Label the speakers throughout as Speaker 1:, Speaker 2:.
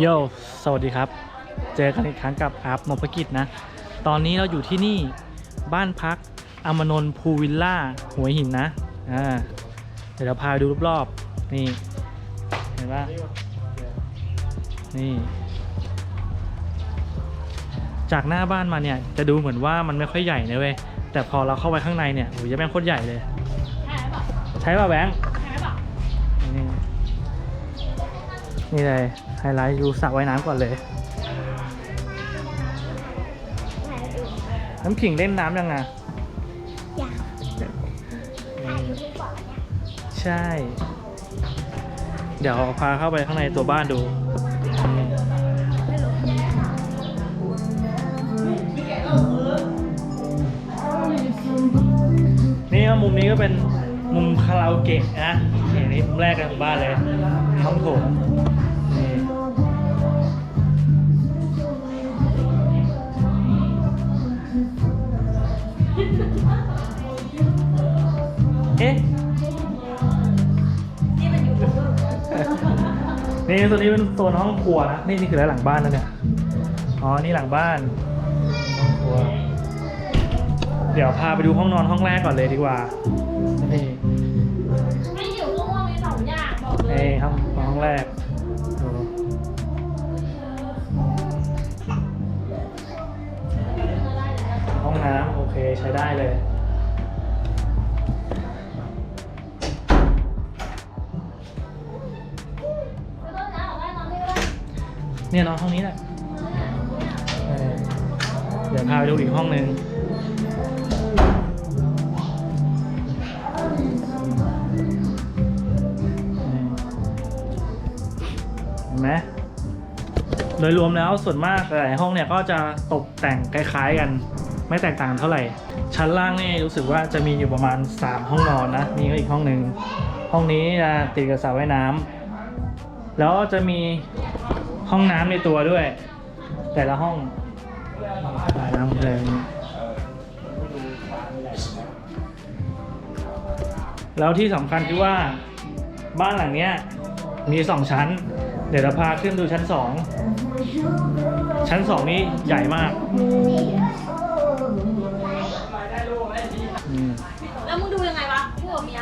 Speaker 1: โยสวัสดีครับ เจอกันอีกครั้งกับอาร์ฟนพกิจนะ ตอนนี้เราอยู่ที่นี่บ้านพักอมนนท์พูวิลล่าหัวหินนะ อ่า เดี๋ยวเราพาดูรอบๆ นี่ เห็นปะนี่ จากหน้าบ้านมาเนี่ย จะดูเหมือนว่ามันไม่ค่อยใหญ่นะเว้ย แต่พอเราเข้าไปข้างในเนี่ยโอ้ยยังแม่งโคตรใหญ่เลย ใช่ป่ะแบงค์นี่นี่เลย ไฮไลท์ดูสระว่ายน้ำก่อนเลยน้ำขิงเล่นน้ำยังไง
Speaker 2: อยาก
Speaker 1: ใช่ เดี๋ยวพาเข้าไปข้างในตัวบ้านดู นี่ก็มุมนี้ก็เป็นมุมคาราโอเกะนะนี่นี่มุมแรกของบ้านเลยห้องโถง นี่ตัวนี้เป็นโซนห้องครัวนะ นี่นี่คืออะไรหลังบ้านนะเนี่ย อ๋อ นี่หลังบ้านห้องครัว เดี๋ยวพาไปดูห้องนอนห้องแรกก่อนเลยดีกว่า นี่
Speaker 2: ไม่อยู่ห้องว่ามีสองอย่างบอกเลย
Speaker 1: นี่ห้องห้องแรกดูห้องน้ำโอเคใช้ได้เลย เนี่ยนอนห้องนี้แหละเออเดี๋ยวพาไปดูอีกห้องหนึ่งเห็นไหมโดยรวมแล้วส่วนมากหลายห้องเนี่ยก็จะตกแต่งคล้ายๆกัน ไม่แตกต่างกันเท่าไหร่ ชั้นล่างนี่รู้สึกว่าจะมีอยู่ประมาณ 3 ห้องนอนนะนี่ก็อีกห้องหนึ่งห้องนี้จะติดกับสระว่ายน้ำแล้วจะมี ห้องน้ำในตัวด้วย แต่ละห้องน้ำเลยแล้วที่สำคัญคือว่าบ้านหลังเนี้ยมีสองชั้น เดี๋ยวเราพาขึ้นดูชั้นสอง ชั้นสองนี่ใหญ่มากอืม
Speaker 2: แล้วมึงดูยังไงวะพูดกับเมีย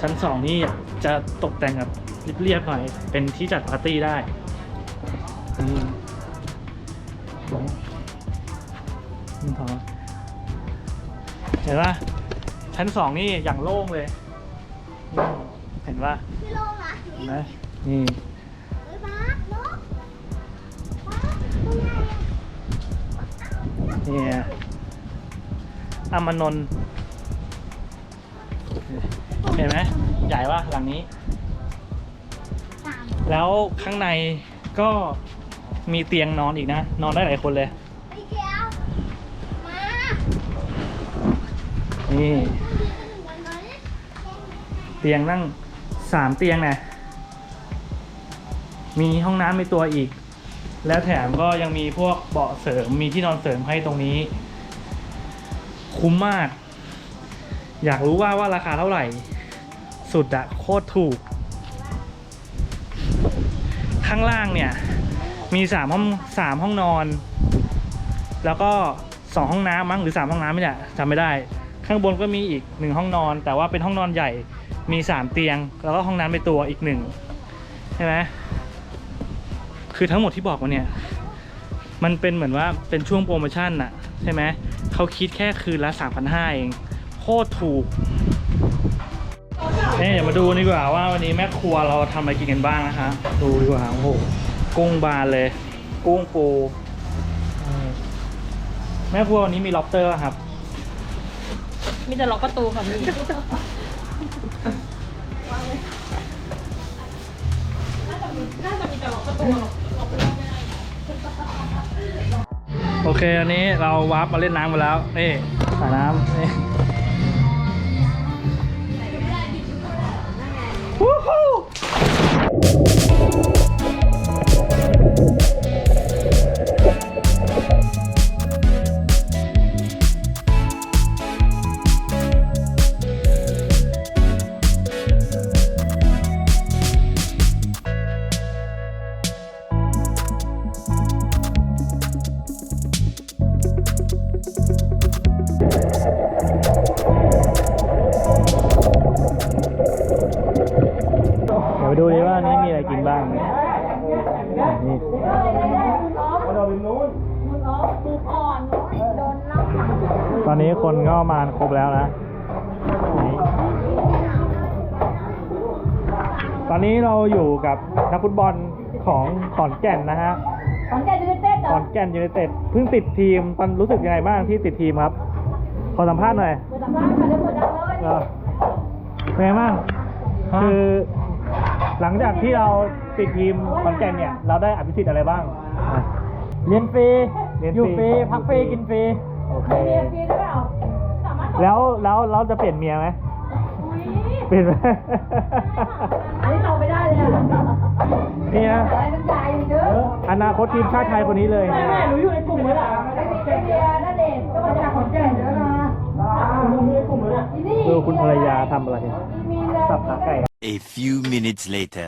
Speaker 1: ชั้นสองนี่จะตกแต่งแบบเรียบๆหน่อย เป็นที่จัดปาร์ตี้ได้อืมนี่พอเห็นปะชั้นสองนี่อย่างโล่งเลยอืมเห็นปะ
Speaker 2: พี่ลงนะ
Speaker 1: เห็นไหมนี่
Speaker 2: เฮ้ยบ้าเนาะบ้าตรงไหนอะ
Speaker 1: เนี่ยอามานนท์ เห็นไหมใหญ่ปะหลังนี้
Speaker 2: สาม
Speaker 1: แล้วข้างในก็มีเตียงนอนอีกนะ นอนได้หลายคนเลย
Speaker 2: ไอ้เกียวมา
Speaker 1: นี่
Speaker 2: วันไหน
Speaker 1: เตียงนั่งสามเตียงนะมีห้องน้ำในตัวอีก แล้วแถมก็ยังมีพวกเบาะเสริมมีที่นอนเสริมให้ตรงนี้ คุ้มมาก อยากรู้ว่าว่าราคาเท่าไหร่ สุดอะโคตรถูก ข้างล่างเนี่ย มีสามห้องสามห้องนอน แล้วก็สองห้องน้ำมั้งหรือสามห้องน้ำไม่แหละจำไม่ได้ ข้างบนก็มีอีกหนึ่งห้องนอน แต่ว่าเป็นห้องนอนใหญ่มีสามเตียง แล้วก็ห้องน้ำในตัวอีกหนึ่งใช่ไหมคือทั้งหมดที่บอกมาเนี่ยมันเป็นเหมือนว่าเป็นช่วงโปรโมชั่นน่ะใช่ไหมเขาคิดแค่คืนละ3,500เอง คตรถูกเนี่ยเดี๋ยวมาดูดีกว่าว่าวันนี้แม่ครัวเราทำอะไรกินกันบ้างนะคะ ดูดีกว่าโอ้โหกุ้งบานเลย กุ้งปูอืมแม่ครัววันนี้มีล็อบสเตอร์ป่ะครับ
Speaker 3: มีแต่ล็อกประตูค่ะพี่น่าจะมีแต่ล็อกประตูหรอกล็อกไม่ได้
Speaker 1: โอเค อันนี้เราวาร์ปมาเล่นน้ำมาแล้ว นี่สระน้ำนี่ ตอนนี้คนก็มาครบแล้วนะนี่ตอนนี้เราอยู่กับนักฟุตบอลของขอนแก่นนะฮะ
Speaker 2: ของแกยูไนเต็ดเหร
Speaker 1: ข
Speaker 2: อ
Speaker 1: อนแก่นยูไนเต็ดเพิ่งติดทีมตอนรู้สึกยังไงบ้างที่ติดทีมครับ ขอสัมภาษณ์หน่อย
Speaker 2: เปิดสัมภาษณ์ค่ะเดี๋ยวเปิดดังเลย
Speaker 1: เออเป็นไงบ้าง คือ หลังจากที่เราติดทีมขอนแก่นเนี่ย เราได้อภิสิทธิ์อะไรบ้างอะ
Speaker 4: เรียนฟรี
Speaker 1: เรียนฟรี
Speaker 4: อยู่ฟรี พักฟรี กินฟรี
Speaker 1: โอเค
Speaker 2: เรียนฟรีหรือเปล่าสามารถ
Speaker 1: แล้วแล้วเราจะเปลี่ยนเมียไหม
Speaker 2: อุ้ย
Speaker 1: เปลี่ยนไหม
Speaker 2: อันนี้ตอบไม่ได้เลยอะ
Speaker 1: นี่นะ
Speaker 2: อะไรมันใหญ่เยอะ
Speaker 1: อนาคตทีมชาติไทยคนนี้เลย
Speaker 4: แม่แม่หนูอยู่ในกลุ่มเลยอะ
Speaker 2: ไม่มีเบียร์นั่นเองก็มาจากขอนแก่นเยอะนะ
Speaker 4: หนูอยู่ในกลุ่มเลยอะ
Speaker 2: ที่นี่
Speaker 1: ดูคุณภรรยาทำอะไร
Speaker 2: มีเลย
Speaker 1: สับขาไก่
Speaker 5: A few minutes later.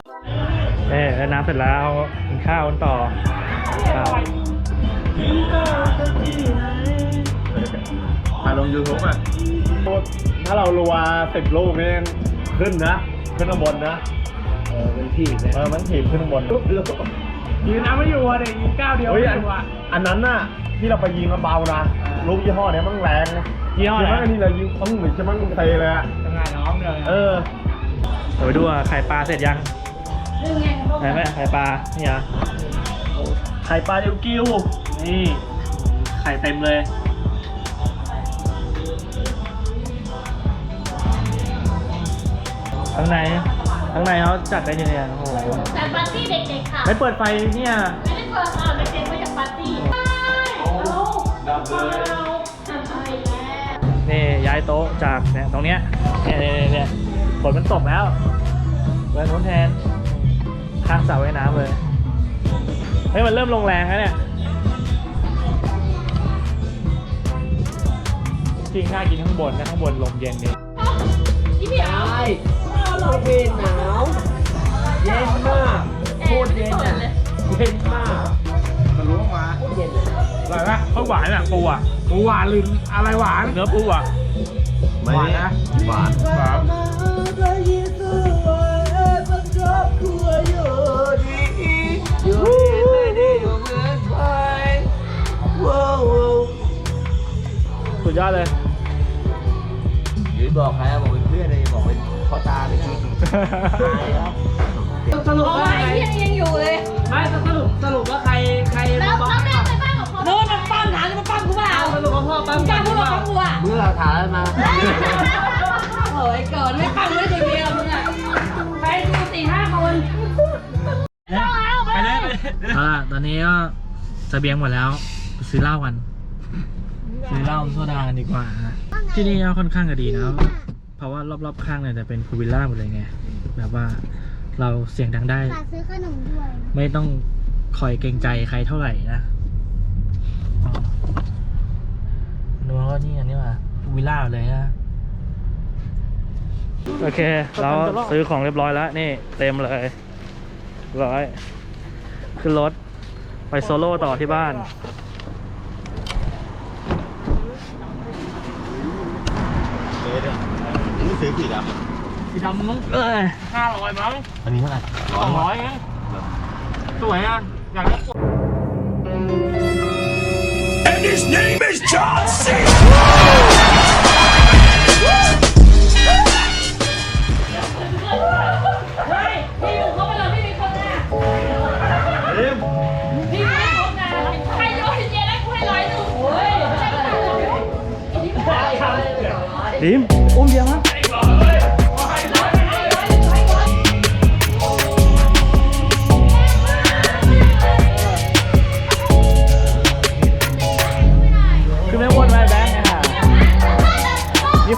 Speaker 1: เน่แล้วน้ำเสร็จแล้วกินข้าวกันต่อครับา
Speaker 6: ยลง YouTube อะถ้าเรารัวสิบลูกนี่ขึ้นนะ ขึ้นข้างบนนะ
Speaker 1: เออเป็นที่เลย
Speaker 6: เออมันถีบขึ้นข้างบน
Speaker 4: ยืนน้ำไม่อยู่อะเด็กยิงก้าวเดียว
Speaker 6: เฮ้ย
Speaker 4: ไม่
Speaker 6: อัน
Speaker 4: อยู่อะ
Speaker 6: อันนั้นน่ะที่เราไปยิงมาเบานะลูกยี่ห้อเนี้ยมันแรงนะ
Speaker 1: ยี่ห้ออะไร
Speaker 6: ใช่ไหมอันนี้เรายิงปึ้งหรือใช่ไหมมันเตะเลยอะ
Speaker 4: ทำงานน้องเลย
Speaker 6: เออ
Speaker 1: เดี๋ยวไปดูว่าไข่ปลาเสร็จยัง
Speaker 2: เรื่องไงพวก
Speaker 1: ไหนไหมไข่ปลานี่เหรอ
Speaker 6: ไข่ปลาเอวกิ้ว
Speaker 1: นี่ไข่เต็มเลย ข้างในข้างในเขาจัดกันยังไงโอ้โห
Speaker 3: แต่ปาร์ตี้เด็กๆค่ะ
Speaker 1: ไม่เปิดไฟเนี่ย
Speaker 3: ไม่ได้เปิดค่ะเด็กๆมาจากปาร์ตี้ใช่เอาดับเลยทำอะไรแล้ว
Speaker 1: นี่ย้ายโต๊ะจากเนี่ยตรงเนี้ยเนี่ยเนี่ยเนี่ยเนี่ยฝนมันตกแล้วไว้นู้นแทนข้างเสาไว้น้ำเลยเฮ้ยมันเริ่มลงแรงแล้วเนี่ยจริงน่ากินข้างบนนะข้างบนลมเย็นดี
Speaker 3: พี่เพียว
Speaker 4: ใช่ โคตรเย็นหนาวเย็นมากโคตรเย็นอะเย็นมาก
Speaker 6: มันรู้มา
Speaker 4: โคตรเย็นเลย
Speaker 1: อร่อยปะข้าวหวานอะปูอะ
Speaker 4: หมูหวานหรืออะไรหวาน
Speaker 1: เนื้อปูอะ
Speaker 6: หวานนะหวาน
Speaker 1: หวานสุดยอดเลย
Speaker 4: หรือบอกใครบอกเป็ สรุป
Speaker 3: เอา
Speaker 4: ว่า
Speaker 3: ไว้
Speaker 4: ใคร
Speaker 3: ยังยังอยู่เลย
Speaker 4: ไม่สรุปสรุปว่าใครใคร
Speaker 3: แล้ว
Speaker 4: บ้า
Speaker 3: แล้วแม่ไปบ้านกับเขา
Speaker 2: โน้นมันปั้มถามมันปั้มกูเปล่า
Speaker 4: สรุปว่าพ่อปั๊ม
Speaker 2: กล้าพูดว่าปั้มกูอะ
Speaker 4: เมื่อถามมา
Speaker 2: โอ้ยก่อนไม่ปั้มไม่คนเดียวมึงอะไปดูสี่ห้าคน
Speaker 1: ไปเลยเอาล่ะตอนนี้ก็เสบียงหมดแล้วไปซื้อเหล้ากัน ซื้อเหล้าโซดากันดีกว่านะที่นี่ก็ค่อนข้างจะดีนะ เพราะว่ารอบๆข้างเนี่ยจะเป็นพูลวิลล่าหมดเลยไงแบบว่าเราเสียงดังได้
Speaker 2: ฝากซื้อขนมด้วย
Speaker 1: ไม่ต้องคอยเกรงใจใครเท่าไหร่นะอ๋อดูว่านี่อันนี้ว่ะพูลวิลล่าเลยนะโอเค เราซื้อของเรียบร้อยแล้ว นี่เต็มเลยร้อย ขึ้นรถ ไปโซโล่ต่อที่บ้าน
Speaker 6: นี่ ซื้อผิดอะ
Speaker 4: สีดำมึง
Speaker 1: เอ้ย
Speaker 4: ห้าร้อยมั้ง
Speaker 6: อันนี้เท่าไหร่
Speaker 4: สองร้อยเองสวยอะ อยากได้
Speaker 5: And his name is John C.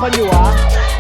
Speaker 3: estava o ar.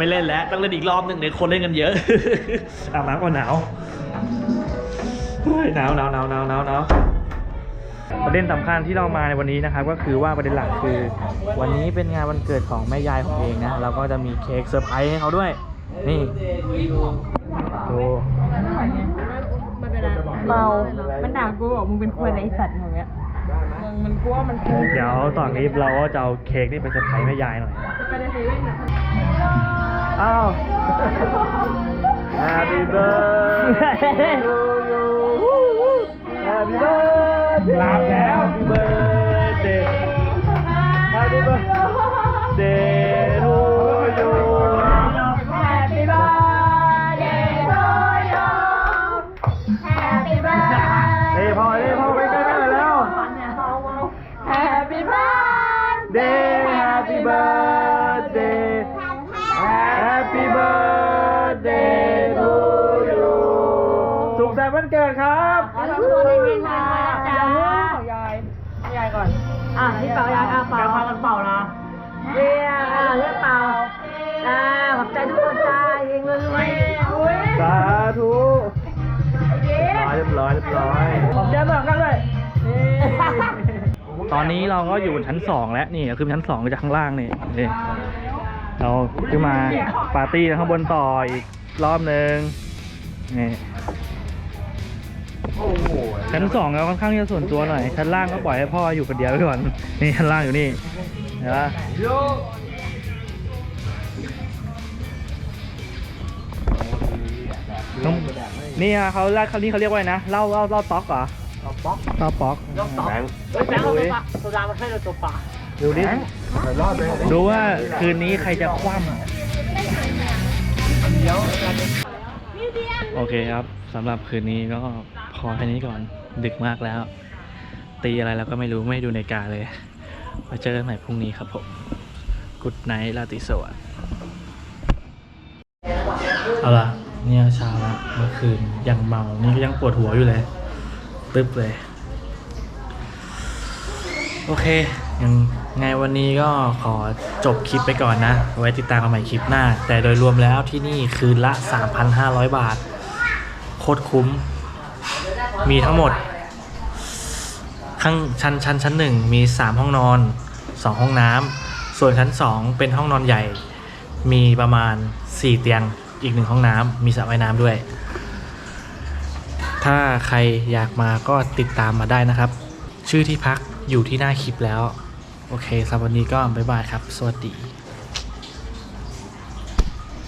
Speaker 3: ไม่
Speaker 6: เล่
Speaker 3: น
Speaker 1: แล้ว ต้องเล่นอีกรอบหนึ่งเดี๋ยวคนเล่นกันเยอะอาบน้ำก่อนหนาวเฮ้ยหนาวหนาวหนาวหนาวหนาวหนาวประเด็นสำคัญที่เรามาในวันนี้นะครับก็คือว่าประเด็นหลักคือ วันนี้เป็นงานวันเกิดของแม่ยายของเองนะเราก็จะมีเค้กเซอร์ไพรส์ให้เขาด้วย นี่ดู
Speaker 3: เมามันด่ากูบอกมึงเป็นคนไอสัตว์อย่างเงี้ยมึงมันกลัวมันคือ
Speaker 1: เดี๋ยวตอนนี้เราก็จะเอาเค้กนี่ไปเซอร์ไพรส์แม่ยายหน่อย
Speaker 3: ไปในเซเว่นอะ
Speaker 1: อ้าว
Speaker 6: Happy birthday to you Happy birthday
Speaker 1: หลับแล้ว
Speaker 6: อนนี้เรา
Speaker 3: ก็อยู่บน
Speaker 1: ชั้นสองแล้วนี่คือชั้นสองจากข้างล่างนี่นี่เราขึ้นมาปาร์ตี้ข้างบนต่ออีกรอบหนึ่งนี่ชั้นสองเราค่อนข้างจะส่วนตัวหน่อย ชั้นล่างก็ปล่อยให้พ่ออยู่คนเดียวไปก่อนนี่ชั้นล่างอยู่นี่เห็นปะนี่อะเขาเรียกเขานี่เขาเรียกว่าไรนะเล้าเล้าเล้าต๊อกเหรอ เหล้าป๊อกเหล้าป๊อก
Speaker 6: แบงค์
Speaker 3: เฮ้ยแบงค์เอาตัวปะโซดามาให้เราตัวปะ
Speaker 1: ดูดิ
Speaker 6: รอดเลย
Speaker 1: ดูว่าคืนนี้ใครจะคว่ำโอเคครับสำหรับคืนนี้ก็พอแค่นี้ก่อนดึกมากแล้ว ตีอะไรแล้วก็ไม่รู้ไม่ดูในาฬิกาเลยไว้เจอกันใหม่พรุ่งนี้ครับผมกุดไนท์ราตรีสวัสดิ์เอาล่ะ เนี่ยเช้าแล้วเมื่อคืนยังเมา นี่ก็ยังปวดหัวอยู่เลย ตึ๊บเลย โอเคยังไงวันนี้ก็ขอจบคลิปไปก่อนนะ ไว้ติดตามกันใหม่คลิปหน้า แต่โดยรวมแล้วที่นี่คืนละ 3,500 บาท โคตรคุ้ม มีทั้งหมด ข้างชั้นชั้นชั้นหนึ่งมี 3 ห้องนอน 2 ห้องน้ำ ส่วนชั้น 2 เป็นห้องนอนใหญ่ มีประมาณ 4 เตียง อีกหนึ่งห้องน้ำ มีสระว่ายน้ำด้วย ถ้าใครอยากมาก็ติดตามมาได้นะครับ ชื่อที่พักอยู่ที่หน้าคลิปแล้ว โอเคสำหรับวันนี้ก็บ๊ายบายครับ สวัสดี